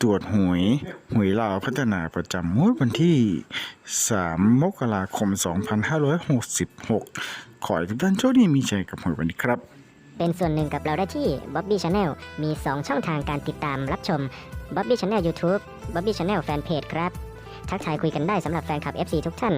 ตรวจหวยหวยลาวพัฒนาประจำงวดวันที่ 3 มกราคม 2566 ขอให้ทุกท่านโชคดีมีชัยกับหวยวันนี้ครับ เป็นส่วนหนึ่งกับเราได้ที่ Bobby Channel มี 2 ช่องทางการติดตามรับชม Bobby Channel YouTube Bobby Channel Fanpage ครับ ทักทายคุยกันได้สำหรับแฟนคลับ FC ทุกท่าน